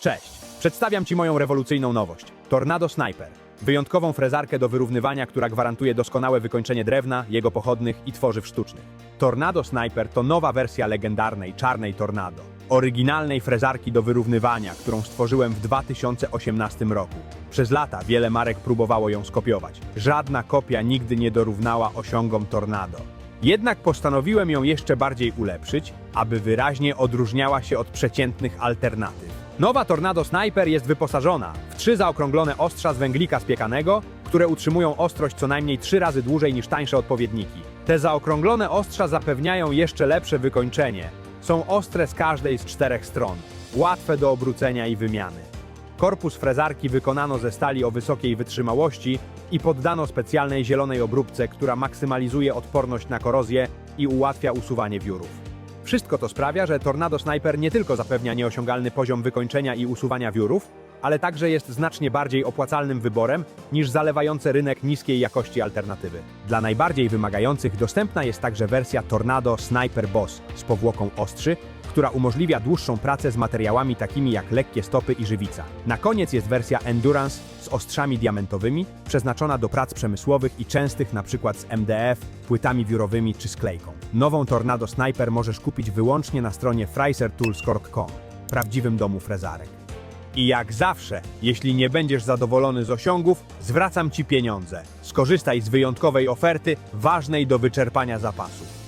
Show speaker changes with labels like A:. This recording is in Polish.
A: Cześć! Przedstawiam Ci moją rewolucyjną nowość. Tornado Sniper. Wyjątkową frezarkę do wyrównywania, która gwarantuje doskonałe wykończenie drewna, jego pochodnych i tworzyw sztucznych. Tornado Sniper to nowa wersja legendarnej czarnej Tornado. Oryginalnej frezarki do wyrównywania, którą stworzyłem w 2018 roku. Przez lata wiele marek próbowało ją skopiować. Żadna kopia nigdy nie dorównała osiągom Tornado. Jednak postanowiłem ją jeszcze bardziej ulepszyć, aby wyraźnie odróżniała się od przeciętnych alternatyw. Nowa Tornado Sniper jest wyposażona w trzy zaokrąglone ostrza z węglika spiekanego, które utrzymują ostrość co najmniej trzy razy dłużej niż tańsze odpowiedniki. Te zaokrąglone ostrza zapewniają jeszcze lepsze wykończenie. Są ostre z każdej z czterech stron, łatwe do obrócenia i wymiany. Korpus frezarki wykonano ze stali o wysokiej wytrzymałości i poddano specjalnej zielonej obróbce, która maksymalizuje odporność na korozję i ułatwia usuwanie wiórów. Wszystko to sprawia, że Tornado Sniper nie tylko zapewnia nieosiągalny poziom wykończenia i usuwania wiórów, ale także jest znacznie bardziej opłacalnym wyborem niż zalewające rynek niskiej jakości alternatywy. Dla najbardziej wymagających dostępna jest także wersja Tornado Sniper Boss z powłoką ostrzy, która umożliwia dłuższą pracę z materiałami takimi jak lekkie stopy i żywica. Na koniec jest wersja Endurance z ostrzami diamentowymi, przeznaczona do prac przemysłowych i częstych np. z MDF, płytami wiórowymi czy sklejką. Nową Tornado Sniper możesz kupić wyłącznie na stronie frasertoolscork.com, prawdziwym domu frezarek. I jak zawsze, jeśli nie będziesz zadowolony z osiągów, zwracam Ci pieniądze. Skorzystaj z wyjątkowej oferty, ważnej do wyczerpania zapasów.